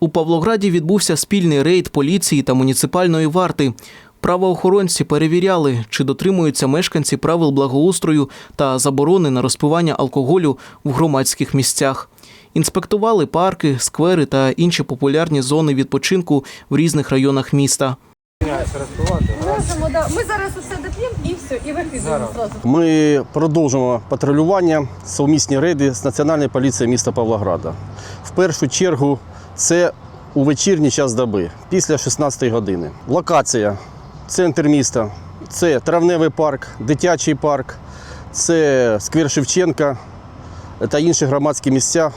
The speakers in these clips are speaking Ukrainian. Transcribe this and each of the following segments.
У Павлограді відбувся спільний рейд поліції та муніципальної варти. Правоохоронці перевіряли, чи дотримуються мешканці правил благоустрою та заборони на розпивання алкоголю в громадських місцях. Інспектували парки, сквери та інші популярні зони відпочинку в різних районах міста. Можемо, да. Ми зараз усе доп'ємо і все, і викидаємо зразу. Ми продовжуємо патрулювання, совмісні рейди з Національної поліції міста Павлограда. В першу чергу це у вечірній час доби, після 16 години. Локація центр міста, це травневий парк, дитячий парк, це сквер Шевченка та інші громадські місця.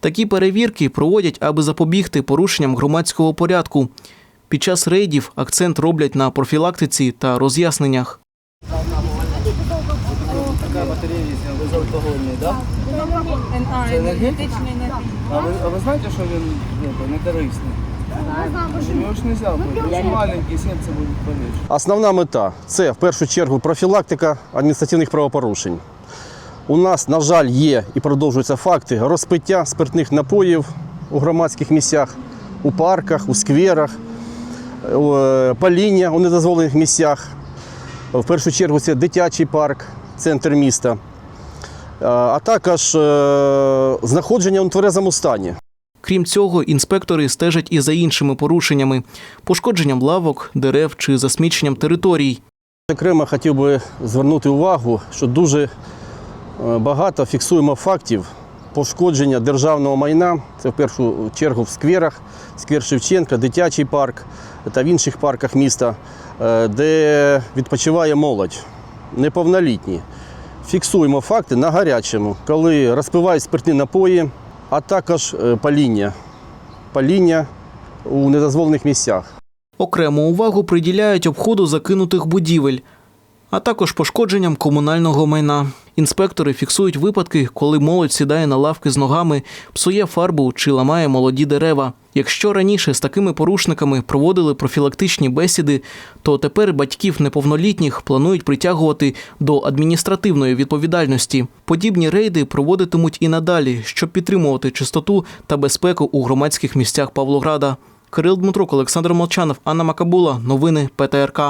Такі перевірки проводять, аби запобігти порушенням громадського порядку. Під час рейдів акцент роблять на профілактиці та роз'ясненнях. Така батарея є безалкогольний, так? А, енергетичний. А ви, а ви знаєте, що він ну, не корисний? Його ж не можна. Він маленький, серце буде боліти. Основна мета це в першу чергу профілактика адміністративних правопорушень. У нас, на жаль, є і продовжуються факти розпиття спиртних напоїв у громадських місцях, у парках, у скверах, е, паління у недозволених місцях. В першу чергу це дитячий парк, центр міста, а також е, знаходження у тверезому стані. Крім цього, інспектори стежать і за іншими порушеннями пошкодженням лавок, дерев чи засміченням територій. Окремо хотів би звернути увагу, що дуже е, багато фіксуємо фактів пошкодження державного майна. Це в першу чергу в скверах, сквер Шевченка, дитячий парк та в інших парках міста, е, де відпочиває молодь, неповнолітні. Фіксуємо факти на гарячому, коли розпивають спиртні напої, а також е, паління. Паління у недозволених місцях. Окрему увагу приділяють обходу закинутих будівель, а також пошкодженням комунального майна. Інспектори фіксують випадки, коли молодь сідає на лавки з ногами, псує фарбу чи ламає молоді дерева. Якщо раніше з такими порушниками проводили профілактичні бесіди, то тепер батьків неповнолітніх планують притягувати до адміністративної відповідальності. Подібні рейди проводитимуть і надалі, щоб підтримувати чистоту та безпеку у громадських місцях Павлограда. Кирил Дмитрук, Олександр Молчанов, Анна Макабула. Новини ПТРК.